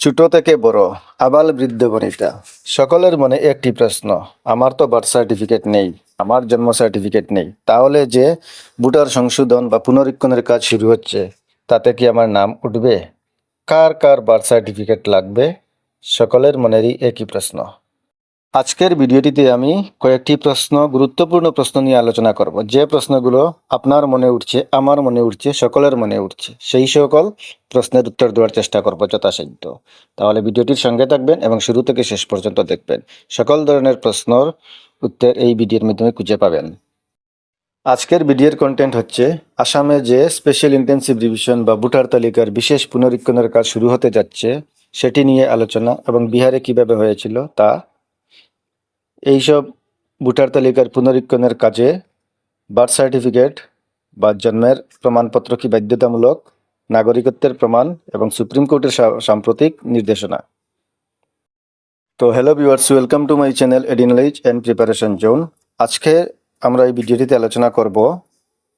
ছোট থেকে বড়, আবাল বৃদ্ধ বনিতা। সকলের মনে একটি প্রশ্ন, আমার তো বার্থ সার্টিফিকেট নেই, আমার জন্ম সার্টিফিকেট নেই, তাহলে যে ভোটার সংশোধন বা পুনরীক্ষণের কাজ শুরু হচ্ছে, তাতে কি আমার নাম উঠবে? কার কার বার্থ সার্টিফিকেট লাগবে? সকলের মনেরই একই প্রশ্ন। আজকের ভিডিওটিতে আমি কয়েকটি প্রশ্ন, গুরুত্বপূর্ণ প্রশ্ন নিয়ে আলোচনা করব। যে প্রশ্নগুলো আপনার মনে উঠছে, আমার মনে উঠছে, সকলের মনে উঠছে, সেই সকল প্রশ্নের উত্তর দেওয়ার চেষ্টা করব যথাসাধ্য। তাহলে ভিডিওটির সঙ্গে থাকবেন এবং শুরু থেকে শেষ পর্যন্ত দেখবেন। সকল ধরনের প্রশ্নর উত্তর এই ভিডিওর মাধ্যমে খুঁজে পাবেন। আজকের ভিডিওর কন্টেন্ট হচ্ছে, আসামে যে স্পেশাল ইন্টেন্সিভ রিভিশন বা ভোটার তালিকার বিশেষ পুনরীক্ষণের কাজ শুরু হতে যাচ্ছে, সেটি নিয়ে আলোচনা এবং বিহারে কীভাবে হয়েছিল তা এইসব ভোটার তালিকার পুনরীক্ষণের কাজে বার্থ সার্টিফিকেট বা জন্মের প্রমাণপত্র কি বাধ্যতামূলক নাগরিকত্বের প্রমাণ এবং সুপ্রিম কোর্টের সাম্প্রতিক নির্দেশনা? তো hello viewers welcome to my channel এডিনলাইজ and preparation zone আজকে আমরা এই ভিডিওটিতে আলোচনা করব,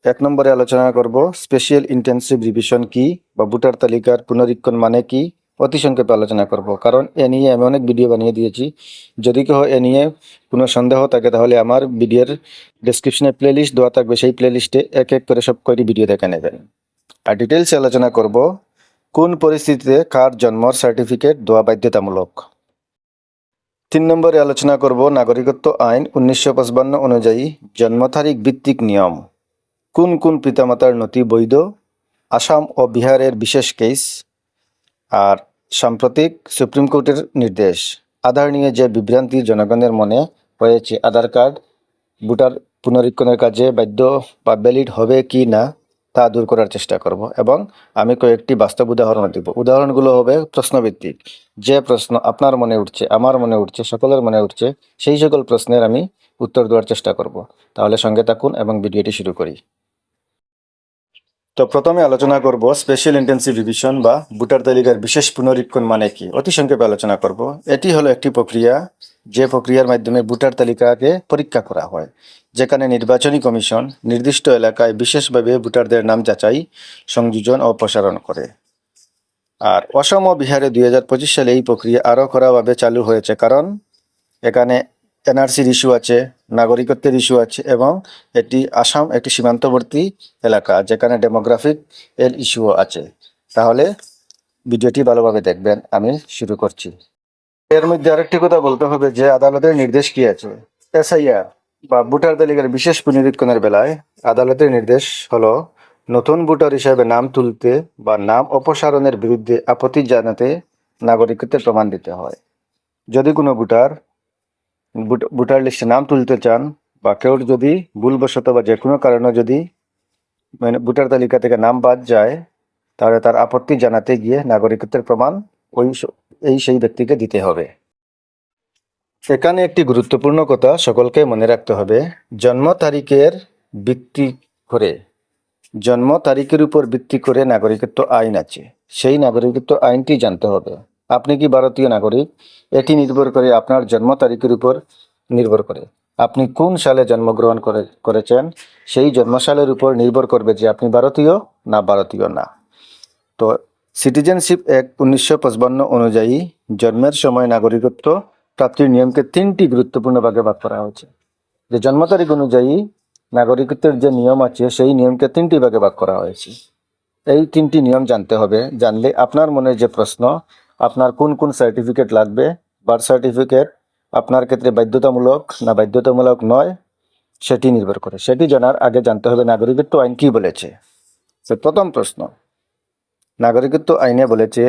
এক নম্বরে আলোচনা করব স্পেশাল ইন্টেন্সিভ রিভিশন কি বা ভোটার তালিকার পুনরীক্ষণ মানে কি অতি সংক্ষেপে আলোচনা করব। কারণ এ নিয়ে আমি অনেক ভিডিও বানিয়ে দিয়েছি। যদি কেউ এ নিয়ে কোনো সন্দেহ থাকে, তাহলে আমার ভিডিওর ডেসক্রিপশনে প্লেলিস্ট দেওয়া থাকবে। সেই প্লেলিস্টে এক এক করে সব কয়টি ভিডিও দেখে নেবেন। আর ডিটেলসে আলোচনা করব, কোন পরিস্থিতিতে কার জন্মর সার্টিফিকেট দেওয়া বাধ্যতামূলক? তিন নম্বরে আলোচনা করব, নাগরিকত্ব আইন উনিশশো অনুযায়ী জন্ম তারিখ ভিত্তিক নিয়ম। কোন কোন পিতামাতার নথি বৈধ? আসাম ও বিহারের বিশেষ কেস আর সাম্প্রতিক সুপ্রিম কোর্টের নির্দেশ। আধার নিয়ে যে বিভ্রান্তি জনগণের মনে হয়েছে, আধার কার্ড, ভোটার পুনরীক্ষণের কাজে বাধ্য বা ভ্যালিড হবে কি না, তা দূর করার চেষ্টা করব এবং আমি কয়েকটি বাস্তব উদাহরণ দিব। উদাহরণগুলো হবে প্রশ্নভিত্তিক। যে প্রশ্ন আপনার মনে উঠছে, আমার মনে উঠছে, সকলের মনে উঠছে, সেই সকল প্রশ্নের আমি উত্তর দেওয়ার চেষ্টা করব। তাহলে সঙ্গে থাকুন এবং ভিডিওটি শুরু করি। তো প্রথমে আলোচনা করব স্পেশাল ইন্টেন্সিভ রিভিশন বা ভোটার তালিকার বিশেষ পুনরীক্ষণ মানে কি? অতি সংক্ষেপে আলোচনা করব। এটি হলো একটি প্রক্রিয়া, যে প্রক্রিয়ার মাধ্যমে ভোটার তালিকাকে পরীক্ষা করা হয়, যেখানে নির্বাচনী কমিশন নির্দিষ্ট এলাকায় বিশেষভাবে ভোটারদের নাম যাচাই, সংযোজন ও প্রসারণ করে। আর অসম ও বিহারে দুই হাজার পঁচিশ সালে এই প্রক্রিয়া আরও কড়াভাবে চালু হয়েছে কারণ, এখানে এনআরসির ইস্যু আছে, নাগরিকত্বের ইস্যু আছে এবং এটি আসাম একটি সীমান্তবর্তী এলাকা যেখানে ডেমোগ্রাফিক এর ইস্যুও আছে। তাহলে ভিডিওটি ভালোভাবে দেখবেন, আমি শুরু করছি। এর মধ্যে আরেকটি কথা বলতে হবে যে আদালতের নির্দেশ কি আছে? এসআইআর বা ভোটার তালিকার বিশেষ পুনরীক্ষণের বেলায় আদালতের নির্দেশ হলো নতুন ভোটার হিসাবে নাম তুলতে বা নাম অপসারণের বিরুদ্ধে আপত্তি জানাতে নাগরিকত্বের প্রমাণ দিতে হয়। যদি কোনো ভোটার ভোট- ভোটার লিস্টে নাম তুলতে চান বা কেউ যদি ভুলবশত বা যে কোনো কারণে যদি মানে ভোটার তালিকা থেকে নাম বাদ যায়, তাহলে তার আপত্তি জানাতে গিয়ে নাগরিকত্বের প্রমাণ ওই এই সেই ব্যক্তিকে দিতে হবে। এখানে একটি গুরুত্বপূর্ণ কথা সকলকে মনে রাখতে হবে। জন্ম তারিখের ভিত্তি করে, জন্ম তারিখের উপর ভিত্তি করে নাগরিকত্ব আইন আছে। সেই নাগরিকত্ব আইনটি জানতে হবে। আপনি কি ভারতীয় নাগরিক? এটি নির্ভর করে আপনার জন্ম তারিখের উপর নির্ভর করে। আপনি কোন সালে জন্মগ্রহণ করে, করেছেন? সেই জন্মসালের উপর নির্ভর করবে যে আপনি ভারতীয় না ভারতীয় না। তো সিটিজেনশিপ অ্যাক্ট উনিশশো অনুযায়ী জন্মের সময় নাগরিকত্ব প্রাপ্তির নিয়মকে তিনটি গুরুত্বপূর্ণ ভাগে ভাগ করা হয়েছে। যে জন্ম তারিখ অনুযায়ী নাগরিকত্বের যে নিয়ম আছে, সেই নিয়মকে তিনটি ভাগে ভাগ করা হয়েছে। এই তিনটি নিয়ম জানতে হবে। জানলে আপনার মনে যে প্রশ্ন আপনার কোন কোন সার্টিফিকেট লাগবে? বার্থ সার্টিফিকেট আপনার ক্ষেত্রে বাধ্যতামূলক না বাধ্যতামূলক নয়, সেটি নির্ভর করে। সেটি জানার আগে জানতে হবে নাগরিকত্ব আইন কি বলেছে। তো প্রথম প্রশ্ন। নাগরিকত্ব আইনে বলেছে,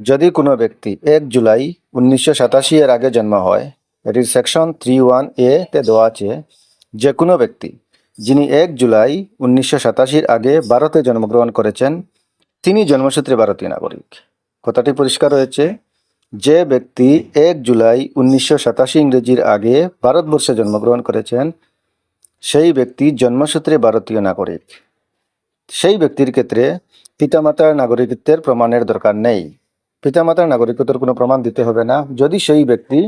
যদি কোনো ব্যক্তি এক জুলাই উনিশশো সাতাশি এর আগে জন্ম হয় এটির সেকশন থ্রি ওয়ান এ তে দেওয়া আছে, যে কোনো ব্যক্তি যিনি এক জুলাই উনিশশো সাতাশির আগে ভারতে জন্মগ্রহণ করেছেন, তিনি জন্মসূত্রে ভারতীয় নাগরিক। কথাটি পরিষ্কার হয়েছে। যে ব্যক্তি এক জুলাই উনিশশো সাতাশি ইংরেজির আগে ভারতবর্ষে জন্মগ্রহণ করেছেন, সেই ব্যক্তি জন্মসূত্রে ভারতীয় নাগরিক। সেই ব্যক্তির ক্ষেত্রে পিতামাতার নাগরিকত্বের প্রমাণের দরকার নেই। পিতামাতার নাগরিকত্বের কোনো প্রমাণ দিতে হবে না। যদি সেই ব্যক্তি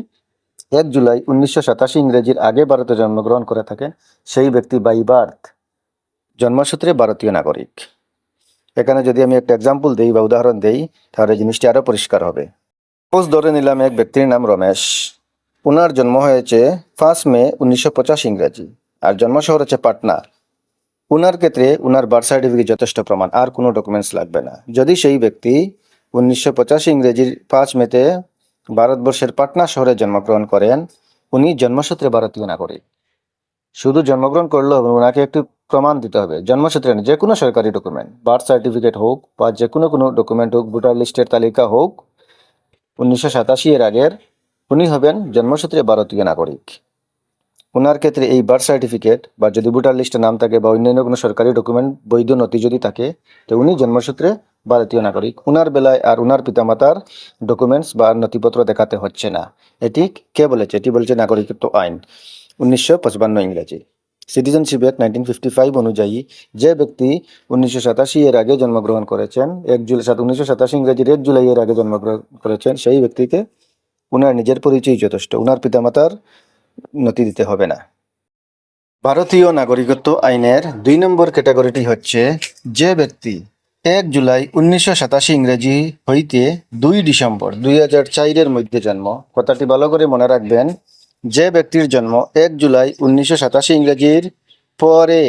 এক জুলাই উনিশশো সাতাশি ইংরেজির আগে ভারতে জন্মগ্রহণ করে থাকেন সেই ব্যক্তি বাই বার্থ জন্মসূত্রে ভারতীয় নাগরিক। এখানে যদি আমি একটা এক্সাম্পল দেই বা উদাহরণ দেই, তাহলে জিনিসটি আরও পরিষ্কার হবে। পোজ ধরে নিলাম এক ব্যক্তির নাম রমেশ। ওনার জন্ম হয়েছে পাঁচ মে উনিশশো পঁচাশি ইংরেজি আর জন্ম শহর হচ্ছে পাটনা। উনার ক্ষেত্রে উনার বার্থ সার্টিফিকেট যথেষ্ট প্রমাণ, আর কোনো ডকুমেন্টস লাগবে না। যদি সেই ব্যক্তি উনিশশো পঁচাশি ইংরেজির পাঁচ মেতে ভারতবর্ষের পাটনা শহরে জন্মগ্রহণ করেন, উনি জন্মসূত্রে ভারতীয় নাগরিক। শুধু জন্মগ্রহণ করলে হবে, ওনাকে একটু প্রমাণ দিতে হবে। জন্মসূত্রে যে কোনো সরকারি ডকুমেন্ট বার্থ সার্টিফিকেট হোক বা যে কোনো কোনো ডকুমেন্ট হোক, ভোটার লিস্টের তালিকা হোক, উনিশশো সাতাশি এর আগের উনি হবেন জন্মসূত্রে ভারতীয় নাগরিক। ওনার ক্ষেত্রে এই বার্থ সার্টিফিকেট বা যদি ভোটার লিস্টে নাম থাকে বা অন্যান্য কোনো সরকারি ডকুমেন্ট বৈধ নথি যদি থাকে, তো উনি জন্মসূত্রে ভারতীয় নাগরিক। ওনার বেলায় আর ওনার পিতামাতার ডকুমেন্টস বা নথিপত্র দেখাতে হচ্ছে না। এটি কে বলেছে? এটি বলছে নাগরিকত্ব আইন। উনিশশো পঁচপান্ন ইংরেজি। Citizenship act nineteen fifty five অনুযায়ী যে ব্যক্তি উনিশশো সাতাশি এর আগে জন্মগ্রহণ করেছেন, এক জুলাই, সাত, উনিশশো সাতাশি ইংরেজির এক জুলাই এর আগে জন্মগ্রহণ করেছেন, সেই ব্যক্তিকে উনার নিজের পরিচয় যথেষ্ট। উনার পিতামাতার নথি দিতে হবে না। ভারতীয় নাগরিকত্ব আইনের দুই নম্বর ক্যাটাগরিটি হচ্ছে যে ব্যক্তি এক জুলাই, উনিশশো সাতাশি ইংরেজি হইতে দুই ডিসেম্বর দুই হাজার চারের মধ্যে জন্ম। কথাটি ভালো করে মনে রাখবেন যে ব্যক্তির জন্ম এক জুলাই উনিশশো সাতাশি ইংরেজির পরে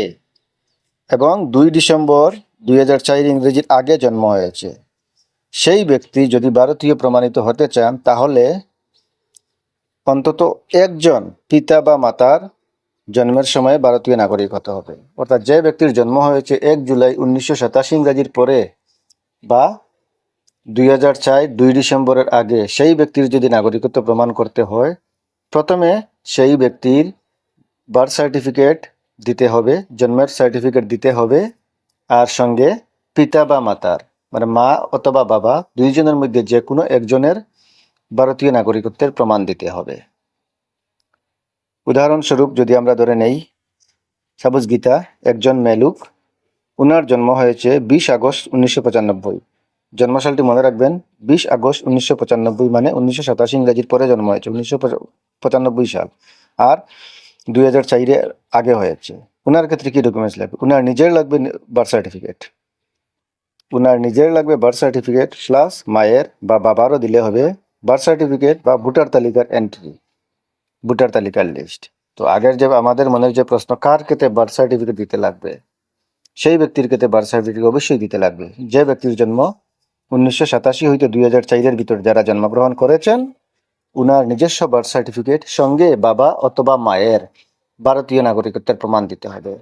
এবং দুই ডিসেম্বর দুই হাজার চার ইংরেজির আগে জন্ম হয়েছে। সেই ব্যক্তি যদি ভারতীয় প্রমাণিত হতে চান, তাহলে অন্তত একজন পিতা বা মাতার জন্মের সময় ভারতীয় নাগরিক হতে হবে। অর্থাৎ যে ব্যক্তির জন্ম হয়েছে এক জুলাই উনিশশো সাতাশি ইংরাজির পরে বা দুই হাজার চার দুই ডিসেম্বরের আগে, সেই ব্যক্তির যদি নাগরিকত্ব প্রমাণ করতে হয় প্রথমে সেই ব্যক্তির বার্থ সার্টিফিকেট দিতে হবে, জন্মের সার্টিফিকেট দিতে হবে, আর সঙ্গে পিতা বা মাতার মানে মা অথবা বাবা, দুইজনের মধ্যে যে কোনো একজনের ভারতীয় নাগরিকত্বের প্রমাণ দিতে হবে। উদাহরণস্বরূপ যদি আমরা ধরে নেই সাপোজ গীতা একজন মেলুক উনার জন্ম হয়েছে বিশ আগস্ট উনিশশো পঁচানব্বই। জন্মসালটি মনে রাখবেন, বিশ আগস্ট উনিশশো পঁচানব্বই মানে উনিশশো সাতাশি ইংরাজির পরে জন্ম হয়েছে, উনিশশো পঁচানব্বই সাল। আর দুই হাজার চারে আগে হয়েছে। উনার ক্ষেত্রে কি ডকুমেন্টস লাগবে? উনার নিজের লাগবে বার্থ সার্টিফিকেট উনার নিজের লাগবে বার্থ সার্টিফিকেট প্লাস মায়ের বা বাবারও দিলে হবে বার্থ সার্টিফিকেট বা ভোটার তালিকার এন্ট্রি ভোটার তালিকার লিস্ট তো আগের যে আমাদের মনের যে প্রশ্ন, কার ক্ষেত্রে বার্থ সার্টিফিকেট দিতে লাগবে? সেই ব্যক্তির ক্ষেত্রে বার্থ সার্টিফিকেট অবশ্যই দিতে লাগবে। যে ব্যক্তির জন্ম উনিশশো সাতাশি হইতে দুই হাজার চারের ভিতর যারা জন্মগ্রহণ করেছেন, উনার নিজস্ব বার্থ সার্টিফিকেট সঙ্গে বাবা অথবা মায়ের ভারতীয় নাগরিকত্বের প্রমাণ দিতে হবে।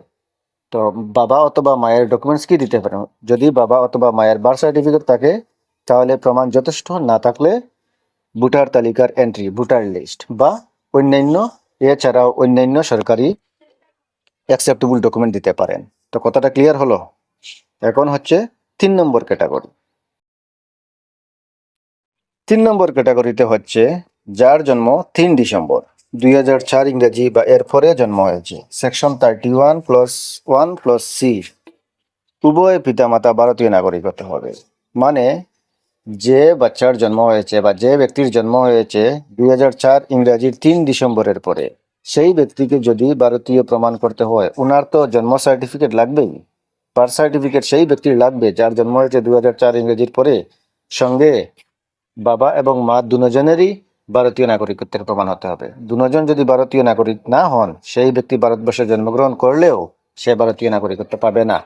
তো বাবা অথবা মায়ের ডকুমেন্টস কি দিতে পারেন? যদি বাবা অথবা মায়ের বার্থ সার্টিফিকেট থাকে, তাহলে প্রমাণ যথেষ্ট, না থাকলে ভোটার তালিকার এন্ট্রি ভোটার লিস্ট বা অন্যান্য, এছাড়াও অন্যান্য সরকারি অ্যাকসেপ্টেবল ডকুমেন্ট দিতে পারেন। তো কথাটা ক্লিয়ার হলো? এখন হচ্ছে তিন নম্বর ক্যাটাগরি তিন নম্বর ক্যাটাগরিতে হচ্ছে, যার জন্ম তিন ডিসেম্বর। দুই হাজার চার ইংরেজি বা এর পরে জন্ম হয়েছে। Section thirty one plus one plus C. উভয় পিতামাতা ভারতীয় নাগরিক হতে হবে। মানে যে বাচ্চার জন্ম হয়েছে বা যে ব্যক্তির জন্ম হয়েছে দুই হাজার চার ইংরাজির তিন ডিসেম্বরের পরে, সেই ব্যক্তিকে যদি ভারতীয় প্রমাণ করতে হয় ওনার তো জন্ম সার্টিফিকেট লাগবেই। বার্থ সার্টিফিকেট সেই ব্যক্তির লাগবে, যার জন্ম হয়েছে দুই হাজার চার ইংরেজির পরে। সঙ্গে বাবা এবং মা দুজনেরই ভারতীয় নাগরিকত্বের প্রমাণ হতে হবে। দুজন যদি ভারতীয় নাগরিক না হন, সেই ব্যক্তি ভারতবর্ষে জন্মগ্রহণ করলেও সে ভারতীয় নাগরিকত্ব পাবে না।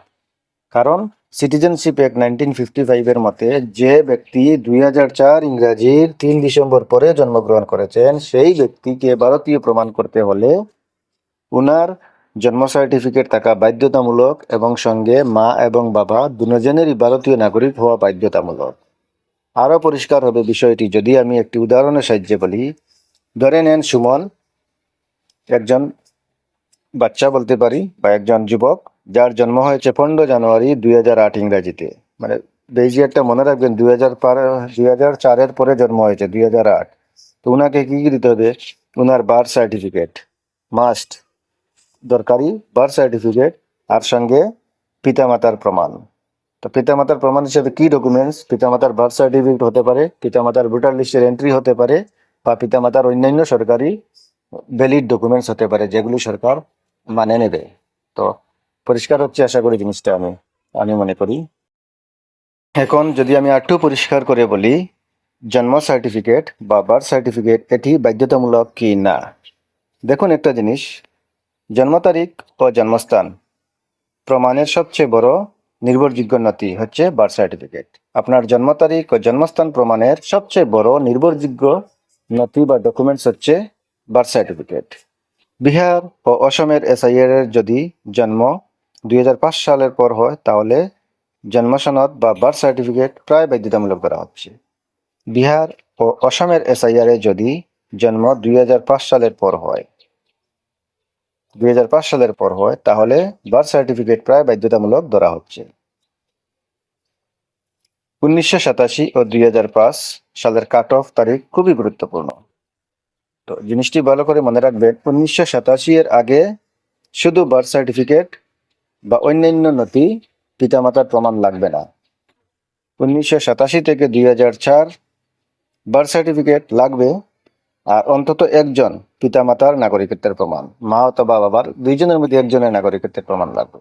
কারণ সিটিজেনশিপ অ্যাক্ট নাইনটিন ফিফটি ফাইভের মতে যে ব্যক্তি দুই হাজার চার ইংরাজির তিন ডিসেম্বর পরে জন্মগ্রহণ করেছেন, সেই ব্যক্তিকে ভারতীয় প্রমাণ করতে হলে উনার জন্ম সার্টিফিকেট থাকা বাধ্যতামূলক এবং সঙ্গে মা এবং বাবা দুজনেরই ভারতীয় নাগরিক হওয়া বাধ্যতামূলক। আরও পরিষ্কার হবে বিষয়টি যদি আমি একটি উদাহরণের সাহায্যে বলি। ধরে নেন সুমন, একজন বাচ্চা বলতে পারি, বা একজন যুবক, যার জন্ম হয়েছে পনেরো জানুয়ারি দুই হাজার আট ইংরাজিতে। মানে বেজিয়ারটা মনে রাখবেন, দুই হাজার পার, দুই হাজার চারের পরে জন্ম হয়েছে, দুই হাজার আট। তো উনাকে কি কি দিতে হবে? ওনার বার্থ সার্টিফিকেট মাস্ট দরকারি বার্থ সার্টিফিকেট আর সঙ্গে পিতামাতার প্রমাণ। তো পিতামাতার প্রমাণ হিসেবে কি ডকুমেন্টস পিতামাতার বার্থ সার্টিফিকেট হতে পারে, পিতামাতার ভোটার লিস্টের এন্ট্রি হতে পারে, বা পিতামাতার অন্যান্য সরকারি ভ্যালিড ডকুমেন্টস হতে পারে, যেগুলি সরকার মানে নেবে। তো পরিষ্কার হচ্ছে আশা করি জিনিসটা আমি আমি মনে করি। এখন যদি আমি আরেকটু পরিষ্কার করে বলি, জন্ম সার্টিফিকেট বা বার্থ সার্টিফিকেট এটি বাধ্যতামূলক কি না? দেখুন একটা জিনিস, জন্ম তারিখ ও জন্মস্থান, প্রমাণের সবচেয়ে বড় নির্ভরযোগ্য নথি হচ্ছে বার্থ সার্টিফিকেট আপনার জন্ম তারিখ ও জন্মস্থান প্রমাণের সবচেয়ে বড় নির্ভরযোগ্য নথি বা ডকুমেন্টস হচ্ছে বার্থ সার্টিফিকেট বিহার ও অসমের এসআইআর এর যদি জন্ম দুই হাজার পাঁচ সালের পর হয়, তাহলে জন্ম সনদ বা বার্থ সার্টিফিকেট প্রায় বাধ্যতামূলক করা হচ্ছে। বিহার ও অসমের এসআইআর এ যদি জন্ম দুই হাজার পাঁচ সালের পর হয় দুই সালের পর হয়, তাহলে বার্থ সার্টিফিকেট প্রায় বাধ্যতামূলক ধরা হচ্ছে। উনিশশো সাতাশি ও দুই হাজার পাঁচ সালের কাট অফ তারিখ খুবই গুরুত্বপূর্ণ। তো জিনিসটি ভালো করে মনে রাখবেন, উনিশশো সাতাশি এর আগে শুধু বার্থ সার্টিফিকেট বা অন্যান্য নথি পিতামাতার প্রমাণ লাগবে না। উনিশশো সাতাশি থেকে দুই হাজার চার বার্থ সার্টিফিকেট লাগবে আর অন্তত একজন পিতামাতার নাগরিকত্বের প্রমাণ। মা অথবা বাবার দুইজনের মধ্যে একজনের নাগরিকত্বের প্রমাণ লাগবে।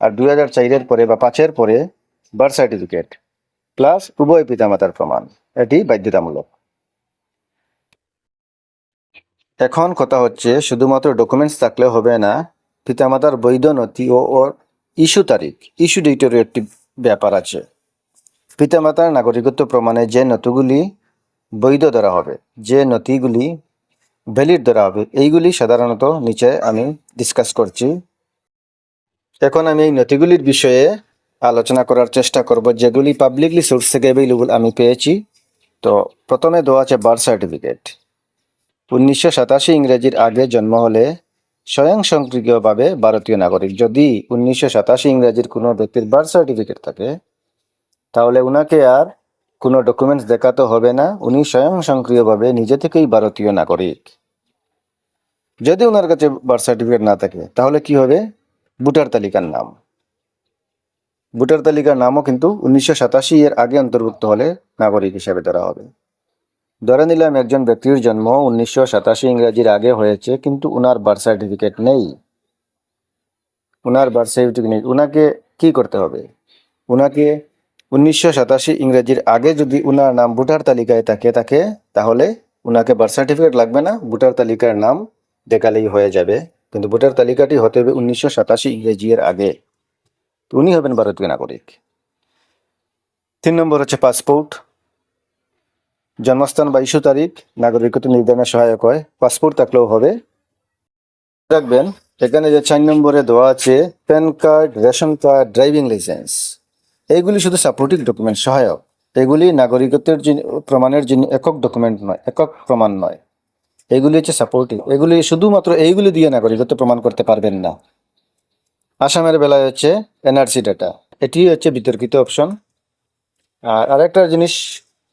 আর দুই হাজার চারের পরে বা পাঁচের পরে বার্থ সার্টিফিকেট প্লাস উভয় পিতামাতার প্রমাণ। এটি বাধ্যতামূলক। এখন কথা হচ্ছে, শুধুমাত্র ডকুমেন্টস থাকলে হবে না, পিতামাতার বৈধ নথি ও ওর ইস্যু তারিখ ইস্যু ডেটেরও একটি ব্যাপার আছে। পিতামাতার নাগরিকত্ব প্রমাণে যে নথিগুলি বৈধ ধরা হবে। যে নথিগুলি ভ্যালিড ধরা হবে, এইগুলি সাধারণত নিচে আমি ডিসকাস করছি। এখন আমি এই নথিগুলির বিষয়ে আলোচনা করার চেষ্টা করব, যেগুলি পাবলিকলি সোর্স থেকে অ্যাভেলেবল আমি পেয়েছি। তো প্রথমে দেওয়া আছে বার্থ সার্টিফিকেট উনিশশো সাতাশি ইংরেজির আগে জন্ম হলে স্বয়ং সংক্রিয়ভাবে ভারতীয় নাগরিক যদি উনিশশো সাতাশি ইংরেজির কোনো ব্যক্তির বার্থ সার্টিফিকেট থাকে, তাহলে উনাকে আর কোনো ডকুমেন্টস দেখাতে হবে না, উনি স্বয়ং সক্রিয়ভাবে নিজে থেকেই ভারতীয় নাগরিক। যদি ওনার কাছে বার্থ সার্টিফিকেট না থাকে, তাহলে কি হবে? ভোটার তালিকার নাম। ভোটার তালিকার নামও কিন্তু উনিশশো সাতাশি এর আগে অন্তর্ভুক্ত হলে নাগরিক হিসেবে ধরা হবে। ধরে নিলাম একজন ব্যক্তির জন্ম উনিশশো সাতাশি ইংরেজির আগে হয়েছে, কিন্তু উনার বার্থ সার্টিফিকেট নেই। উনার বার্থ সার্টিফিকেট নেই। উনাকে কি করতে হবে? উনাকে উনিশশো সাতাশি ইংরেজির আগে যদি উনার নাম ভোটার তালিকায় থাকে থাকে, তাহলে উনাকে বার্থ সার্টিফিকেট লাগবে না। ভোটার তালিকার নাম দেখালেই হয়ে যাবে। কিন্তু ভোটার তালিকাটি হতে হবে উনিশশো সাতাশি ইংরেজি এর আগে। উনি হবেন ভারতীয় নাগরিক। তিন নম্বর হচ্ছে পাসপোর্ট। জন্মস্থান বা ইস্যু তারিখ, নাগরিকত্ব নির্ধারণে সহায়ক হয়। পাসপোর্ট থাকলেও হবে। রাখবেন, এখানে যে চার নম্বরে দেওয়া আছে, PAN card, ration card, driving licence. এইগুলি শুধু সাপোর্টিভ ডকুমেন্ট, সহায়ক। এগুলি নাগরিকত্বের প্রমাণের জন্য একক ডকুমেন্ট নয়, একক প্রমাণ নয়। এগুলি হচ্ছে সাপোর্টিভ এগুলি শুধুমাত্র এইগুলি দিয়ে নাগরিকত্ব প্রমাণ করতে পারবেন না। আসামের বেলায় হচ্ছে এনআরসি ডাটা এটি হচ্ছে বিতর্কিত অপশন আর আরেকটা জিনিস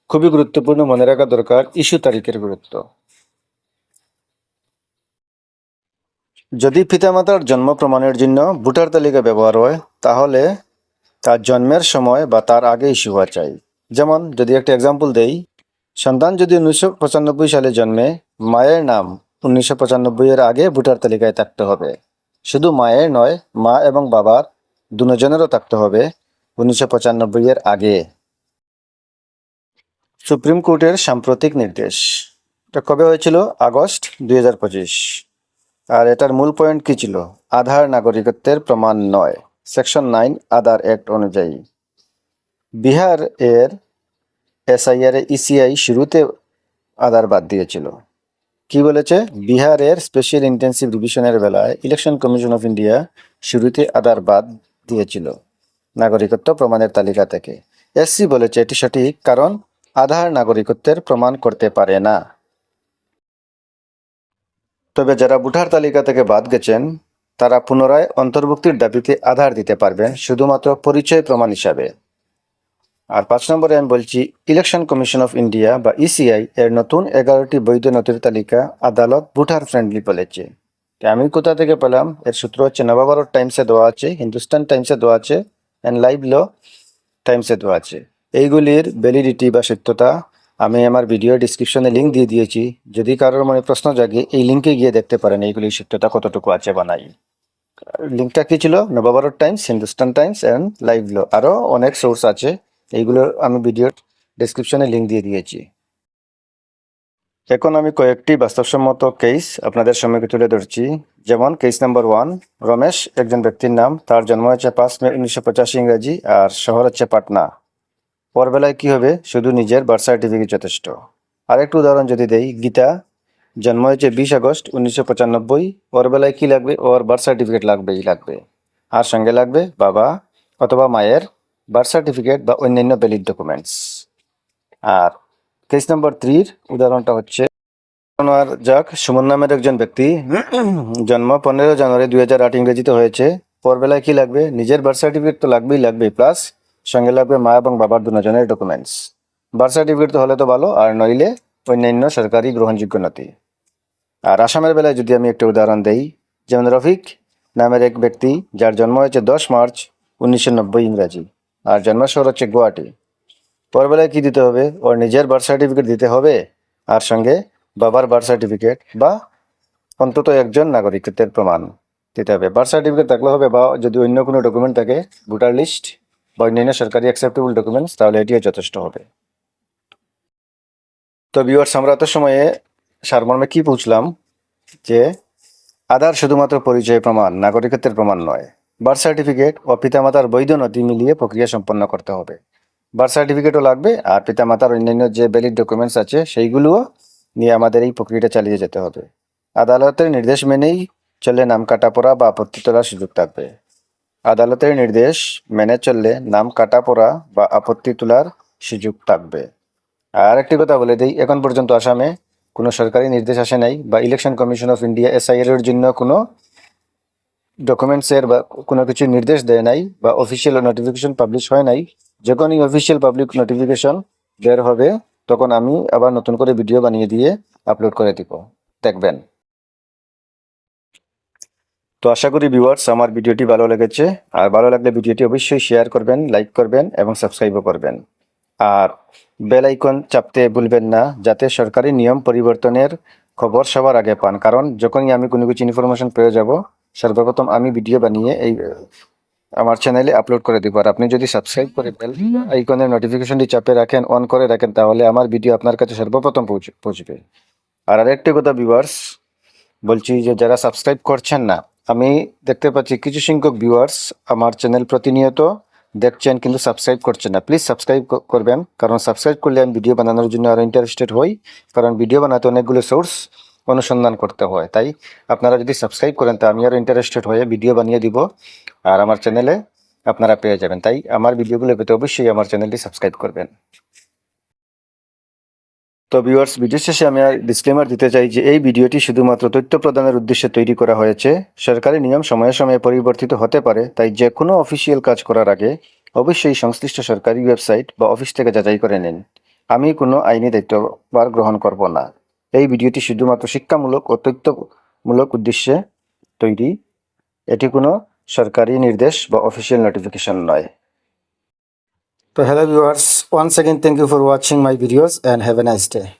খুবই গুরুত্বপূর্ণ মনে রাখা দরকার ইস্যু তারিখের গুরুত্ব। যদি পিতামাতার জন্ম প্রমাণের জন্য ভোটার তালিকা ব্যবহার হয়, তাহলে তার জন্মের সময় বা তার আগে ইস্যু হওয়া চাই। যেমন, যদি একটা এক্সাম্পল দেই, সন্তান যদি উনিশশো পঁচানব্বই সালে জন্মে, মায়ের নাম উনিশশো পঁচানব্বই এর আগে ভোটার তালিকায় থাকতে হবে। শুধু মায়ের নয়, মা এবং বাবার দুজনেরও থাকতে হবে উনিশশো পঁচানব্বই এর আগে। সুপ্রিম কোর্টের সাম্প্রতিক নির্দেশ। এটা কবে হয়েছিল? আগস্ট দুই হাজার পঁচিশ। আর এটার মূল পয়েন্ট কি ছিল? আধার নাগরিকত্বের প্রমাণ নয়। সেকশন নাইন আধার অ্যাক্ট অনুযায়ী। বিহার এর এসআইআর ইসিআই শুরুতে আধার বাদ দিয়েছিল। কি বলেছে? বিহারের স্পেশাল ইন্টেন্সিভ রিভিশনের বেলায় ইলেকশন কমিশন অফ ইন্ডিয়া শুরুতে আধার বাদ দিয়েছিল নাগরিকত্ব প্রমাণের তালিকা থেকে। এসসি বলেছে এটি সঠিক কারণ আধার নাগরিকত্বের প্রমাণ করতে পারে না। তবে যারা ভোটার তালিকা থেকে বাদ গেছেন তারা পুনরায় অন্তর্ভুক্তির দাবিতে আধার দিতে পারবেন শুধুমাত্র পরিচয় প্রমাণ হিসাবে। আর পাঁচ নম্বরে আমি বলছি, ইলেকশন কমিশন অফ ইন্ডিয়া বা ইসিআই এর নতুন এগারোটি বৈধ নথির তালিকা আদালত ভোটার ফ্রেন্ডলি বলেছে। আমি কোথা থেকে পেলাম? এর সূত্র হচ্ছে নবভারত টাইমসে দেওয়া আছে, হিন্দুস্তান টাইমসে দেওয়া আছে অ্যান্ড লাইভ ল টাইমসে দেওয়া আছে। এইগুলির ভ্যালিডিটি বা সত্যতা আমি আমার ভিডিও ডিসক্রিপশনে লিঙ্ক দিয়ে দিয়েছি। যদি কারোর মনে প্রশ্ন জাগে, এই লিঙ্কে গিয়ে দেখতে পারেন এইগুলির সত্যতা কতটুকু আছে বা নাই। লিঙ্কটা কি ছিল? Navbharat Times Hindustan Times and live law আরও অনেক সোর্স আছে। এইগুলো আমি ভিডিওর ডেসক্রিপশনে লিঙ্ক দিয়ে দিয়েছি। এখন আমি কয়েকটি বাস্তবসম্মত কেস আপনাদের সম্মুখে তুলে ধরছি। যেমন কেস নাম্বার ওয়ান রমেশ, একজন ব্যক্তির নাম। তার জন্ম হচ্ছে পাঁচ মে উনিশশো পঁচাশি ইংরাজি আর শহর হচ্ছে পাটনা। পরবেলায় কি হবে? শুধু নিজের বার্থ সার্টিফিকেট যথেষ্ট। আরেকটু উদাহরণ যদি দেই, গীতা, জন্ম হয়েছে বিশ আগস্ট উনিশশো পঁচানব্বই ওর বেলায় কি লাগবে? ওর বার্থ সার্টিফিকেট লাগবেই লাগবে। আর সঙ্গে লাগবে বাবা অথবা মায়ের বার্থ সার্টিফিকেট বা অন্যান্য ভ্যালিড ডকুমেন্টস আর কেস নম্বর থ্রির উদাহরণটা হচ্ছে যাক, সুমন নামের একজন ব্যক্তি, জন্ম পনেরো জানুয়ারি দুই হাজার আট ইংরেজিতে হয়েছে। পরবেলায় কি লাগবে? নিজের বার্থ সার্টিফিকেট তো লাগবেই লাগবেই প্লাস সঙ্গে লাগবে মা এবং বাবার দুজনের ডকুমেন্টস বার্থ সার্টিফিকেট তো হলে তো ভালো, আর নইলে অন্যান্য সরকারি গ্রহণযোগ্য নথি। আর আসামের বেলায় যদি আমি একটা উদাহরণ দেই, যেমন রফিক নামের এক ব্যক্তি, যার জন্ম হয়েছে দশ মার্চ উনিশশো নব্বই ইংরাজি, আর জন্ম শহর হচ্ছে গুয়াহাটি। পরবেলায় কি দিতে হবে? ওর নিজের বার্থ সার্টিফিকেট দিতে হবে, আর সঙ্গে বাবার বার্থ সার্টিফিকেট বা অন্তত একজন নাগরিকত্বের প্রমাণ দিতে হবে। বার্থ সার্টিফিকেট থাকলে হবে বা যদি অন্য কোনো ডকুমেন্ট থাকে, ভোটার লিস্ট বা অন্যান্য সরকারি অ্যাকসেপ্টেবল ডকুমেন্টস তাহলে এটিও যথেষ্ট হবে। তো ভিউয়ার্স আমরা সময়ে সারমর্মে কি বুঝলাম? যে আধার শুধুমাত্র পরিচয় প্রমাণ, নাগরিকত্বের প্রমাণ নয়। বার্থ সার্টিফিকেট ও পিতামাতার বৈধ নথি মিলিয়ে প্রক্রিয়া সম্পন্ন করতে হবে। বার্থ সার্টিফিকেটও লাগবে, আর পিতামাতার অন্যান্য যে ভ্যালিড ডকুমেন্টস আছে, সেইগুলোও নিয়ে আমাদের এই প্রক্রিয়াটা চালিয়ে যেতে হবে। আদালতের নির্দেশ মেনেই চললে নাম কাটা পড়া বা আপত্তি তোলার সুযোগ থাকবে। আদালতের নির্দেশ মেনে চললে নাম কাটা পড়া বা আপত্তি তোলার সুযোগ থাকবে। আর একটি কথা বলে দিই, এখন পর্যন্ত আসামে কোনো সরকারি নির্দেশ আসে নাই বা Election Commission of India SIR এর জন্য কোনো ডকুমেন্টসের বা কোনো কিছু নির্দেশ দেয় নাই বা অফিসিয়াল নোটিফিকেশন পাবলিশ হয় নাই। যখনই অফিসিয়াল পাবলিক নোটিফিকেশন বের হবে, তখন আমি আবার নতুন করে ভিডিও বানিয়ে দিয়ে আপলোড করে দিব। দেখবেন। তো আশা করি ভিউয়ার্স আমার ভিডিওটি ভালো লেগেছে। আর ভালো লাগলে ভিডিওটি অবশ্যই শেয়ার করবেন লাইক করবেন এবং সাবস্ক্রাইবও করবেন। আর বেল আইকন চাপতে ভুলবেন না, যাতে সরকারি নিয়ম পরিবর্তনের খবর সবার আগে পান। কারণ যখনই আমি কোনো কিছু ইনফরমেশন পেয়ে যাব, সর্বপ্রথম আমি ভিডিও বানিয়ে এই, আমার চ্যানেলে আপলোড করে দিব। আর আপনি যদি সাবস্ক্রাইব করে বেল আইকনের নোটিফিকেশনটি চাপে রাখেন অন করে রাখেন, তাহলে আমার ভিডিও আপনার কাছে সর্বপ্রথম পৌঁছ- পৌঁছবে। আর আরেকটি কথা ভিউয়ার্স বলছি যে যারা সাবস্ক্রাইব করছেন না আমি দেখতে পাচ্ছি কিছু সংখ্যক ভিউয়ার্স আমার চ্যানেল প্রতিনিয়ত দেখছেন কিন্তু সাবস্ক্রাইব করছেন না। প্লিজ সাবস্ক্রাইব করবেন, কারণ সাবস্ক্রাইব করলে আমি ভিডিও বানানোর জন্য আরও ইন্টারেস্টেড হই, কারণ ভিডিও বানাতে অনেকগুলো সোর্স অনুসন্ধান করতে হয়। তাই আপনারা যদি সাবস্ক্রাইব করেন, তা আমি আরও ইন্টারেস্টেড হয়ে ভিডিও বানিয়ে দিব, আর আমার চ্যানেলে আপনারা পেয়ে যাবেন। তাই আমার ভিডিওগুলো পেতে অবশ্যই আমার চ্যানেলটি সাবস্ক্রাইব করবেন। তো ভিউয়ার্স ভিডিও শেষে আমি আর ডিসক্লেমার দিতে চাই যে এই ভিডিওটি শুধুমাত্র তথ্য প্রদানের উদ্দেশ্যে তৈরি করা হয়েছে। সরকারি নিয়ম সময়ে সময়ে পরিবর্তিত হতে পারে, তাই যে কোনো অফিসিয়াল কাজ করার আগে অবশ্যই সংশ্লিষ্ট সরকারি ওয়েবসাইট বা অফিস থেকে যাচাই করে নিন। আমি কোনো আইনি দায়িত্বভার গ্রহণ করব না। এই ভিডিওটি শুধুমাত্র শিক্ষামূলক ও তথ্যমূলক উদ্দেশ্যে তৈরি। এটি কোনো সরকারি নির্দেশ বা অফিসিয়াল নোটিফিকেশন নয়। So hello viewers, once again thank you for watching my videos and have a nice day.